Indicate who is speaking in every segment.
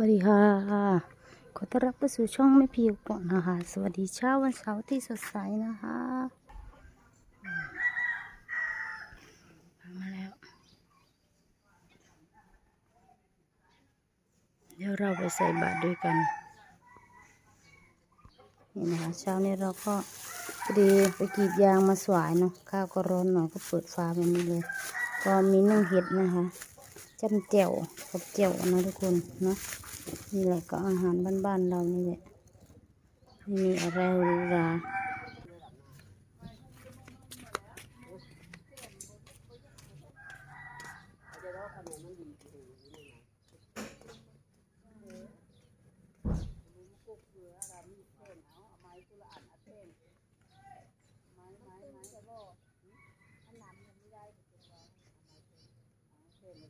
Speaker 1: วัสดีค่ะ ขอต้อนรับเข้าสู่ช่องไม่พิวก่อนนะคะ สวัสดีเช้าวันเสาร์ที่สดใสนะคะมาแล้ว เดี๋ยวเราไปใส่บาตรด้วยกัน นี่นะคะเช้านี้เราก็พอดีไปกรีดยางมาสวายเนาะข้าวก็ร้อนหน่อยก็เปิดฟ้าแบบนี้เลย ก็มีนึ่งเห็ดนะคะ จำเจียวกับเจียวนะทุกคนเนาะนี่แหละก็อาหารบ้านๆเรานี่แหละไม่มีอะไรหรูหรา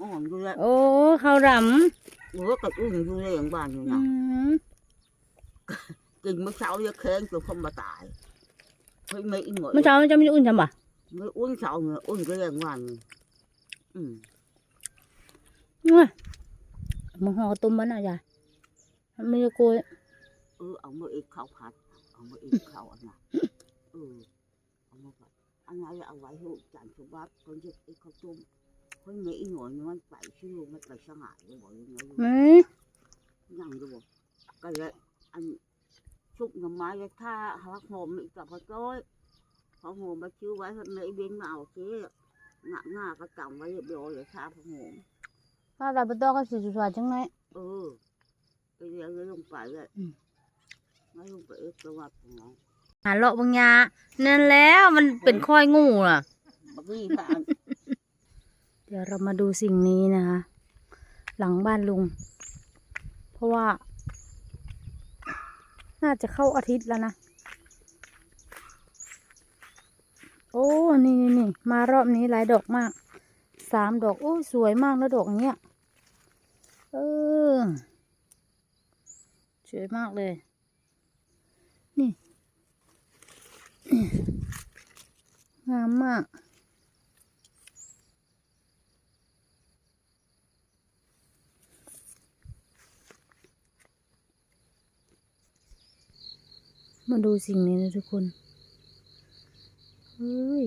Speaker 1: อ๋อ
Speaker 2: ดูแล
Speaker 1: โอ้ข้าวร
Speaker 2: ดูว่ากับอุ้งดูแลอย่างบ้านอยู่ำ
Speaker 1: อื
Speaker 2: นะ
Speaker 1: ม
Speaker 2: กินเมื่อเช้าจะแข็งจนคนมาตายเฮ้ยไม่อิงหน่อย
Speaker 1: เมื่อเช้ามันจะไม่ได้อุ่นใช่ปะ
Speaker 2: ไม่อุ้นเช้าเงี้ยอุ้นก็อย่างวันอืม
Speaker 1: เนี่ยมาห่อต้มมันอะยายมันไม่ได้โกย
Speaker 2: เออเอามาอีกข้าวผัด เอามาอีกข้าวอันน่ะเออเอามาผัดอันนั้นเอาไว้ให้จานสมบัติคนจะไอ้ข้าวต้ม คนไม่อิงหน่อยมันไปชื่อมันไปสงายเลยบอกยังไง
Speaker 1: อืม
Speaker 2: ยังดูบอกก็เลยอันชุบหน่อไม้เลยท่าหักหอมอีกกับพอจ้อยพอหอมมาชื่อไว้ในเบนมาเอาเจ๊หน้าหน้าก็จำไว้เรียบร้อยเลยท่าพอหอม
Speaker 1: ถ้าแต่ไปต่อก็สิสวยจังไง
Speaker 2: เออไปเรียนเลยลงไปเลย
Speaker 1: อืม
Speaker 2: ไม่ลงไปเอ็กซ์วัดของน้อง
Speaker 1: หาเลาะบางยานั่นแล้วมันเป็นค่อยงูน่ะ
Speaker 2: บักนี่ค่ะ
Speaker 1: เดี๋ยวเรามาดูสิ่งนี้นะคะ หลังบ้านลุง เพราะว่า น่าจะเข้าอาทิตย์แล้วนะ โอ้ นี่นี่นี่มารอบนี้หลายดอกมาก สามดอก โอ้ สวยมากแล้วดอกเนี้ย เออ สวยมากเลย นี่ งามมาก มาดูสิ่งนี้นะทุกคนเฮ้ย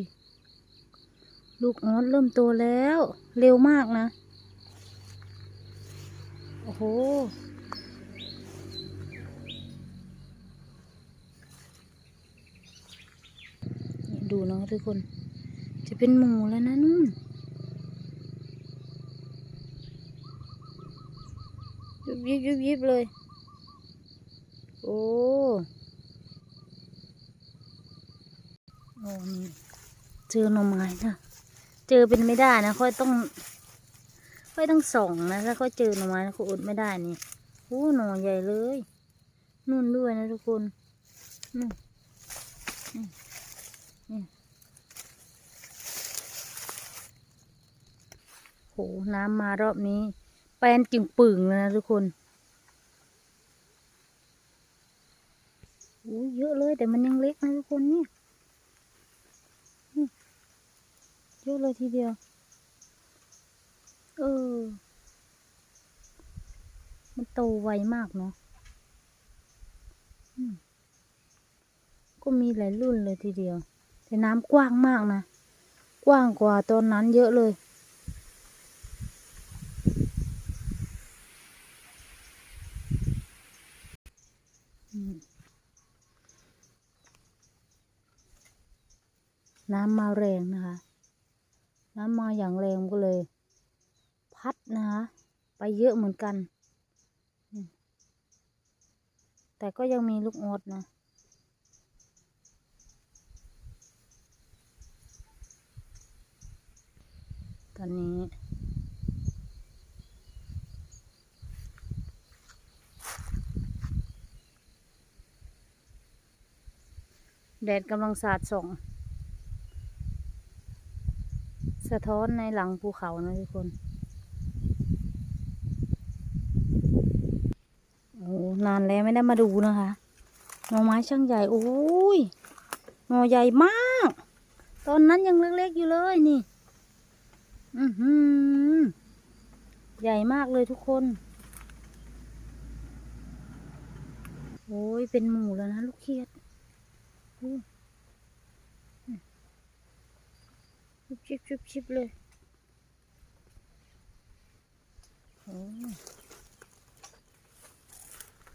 Speaker 1: ลูกออสเริ่มโตแล้ว เร็วมากนะ โอ้โหนี่ดูนะทุกคน จะเป็นหมูแล้วนะนุ่นยุบยิบยุบยิบเลย โอ้ โอ้นี่เจอหน่อไม้นะเจอเป็นไม่ได้นะค่อยต้อง ค่อยต้องส่องนะถ้าค่อยเจอหน่อไม้นะค่ออดไม่ได้นี่โอ้หน่อใหญ่เลยนู่นด้วยนะทุกคนนู่นนี่นี่โหน้ำมารอบนี้ แปลนกิ่งปึ่งเลยนะทุกคนโอ้เยอะเลยแต่มันยังเล็กนะทุกคนเนี่ยนี่ เยอะเลยทีเดียว เออ มันโตไวมากเนาะอืมก็มีหลายรุ่นเลยทีเดียว แต่น้ำกว้างมากนะ กว้างกว่าตอนนั้นเยอะเลยอืมน้ำมาแรงนะคะ น้ำมาอย่างแรงก็เลย พัดนะคะไปเยอะเหมือนกัน แต่ก็ยังมีลูกออดนะตอนนี้แดดกำลังสาดส่อง สะท้อนในหลังภูเขานะทุกคน โอ้นานแล้วไม่ได้มาดูนะคะหน่อไม้ช่างใหญ่โอ้ยหน่อใหญ่มาก ตอนนั้นยังเล็กๆอยู่เลยนี่ อือหือ ใหญ่มากเลยทุกคน โอ้ยเป็นหมูแล้วนะลูกเขียดอู้ ชุบชิบชุบชิบเลย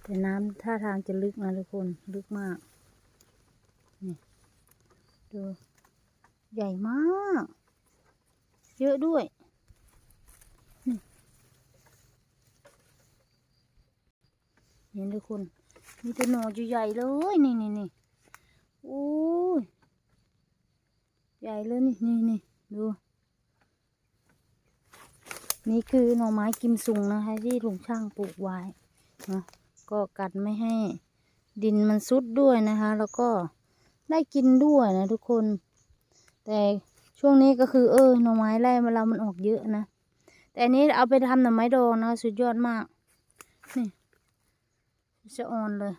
Speaker 1: แต่น้ำท่าทางจะลึกนะทุกคน ลึกมาก นี่ ดู ใหญ่มาก เยอะด้วยนี่เห็นทุกคน มีแต่หน่อใหญ่เลย นี่นี่นี่โอ้ย ใหญ่เลยนี่นี่นี่ดู นี่คือหน่อไม้กิมซุงนะคะ ที่ลุงช่างปลูกไว้นะก็กัดไม่ให้ดินมันซุดด้วยนะคะ แล้วก็ได้กินด้วยนะทุกคน แต่ช่วงนี้ก็คือเออหน่อไม้ไร่เรามันออกเยอะนะ แต่อันนี้เอาไปทำหน่อไม้ดองนะสุดยอดมาก นี่จะอ่อนเลย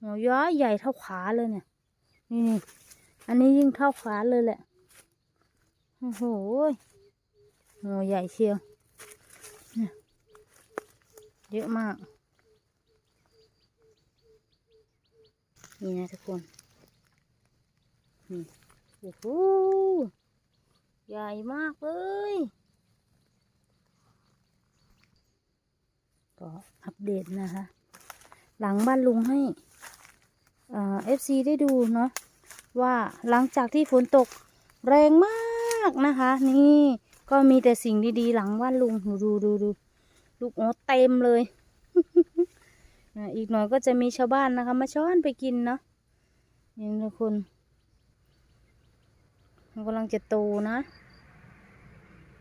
Speaker 1: หน่อย้อยใหญ่เท่าขาเลยเนี่ย นี่นี่ อันนี้ยิ่งเท่าขาเลยแหละ โอ้โหหน่อใหญ่เชียวเยเยอะมาก นี่นะทุกคนนี่โอ้โหใหญ่มากเลยก็อัปเดตนะคะ หลังบ้านลุงให้เอฟซีได้ดูเนาะ ว่าหลังจากที่ฝนตกแรงมากนะคะ นี่ก็มีแต่สิ่งดีๆ หลังบ้านลุงดูดูดูดูลูกโอ๊ตเต็มเลยอีกหน่อยก็จะมีชาวบ้านนะคะ มาช้อนไปกินเนาะนี่ทุกคนมันกำลังจะโตนะ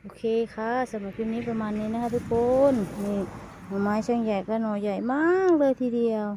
Speaker 1: โอเคค่ะสำหรับคลิปนี้ประมาณนี้นะคะทุกคนนี่หน่อไม้ช่างใหญ่ก็หน่อใหญ่มากเลยทีเดียว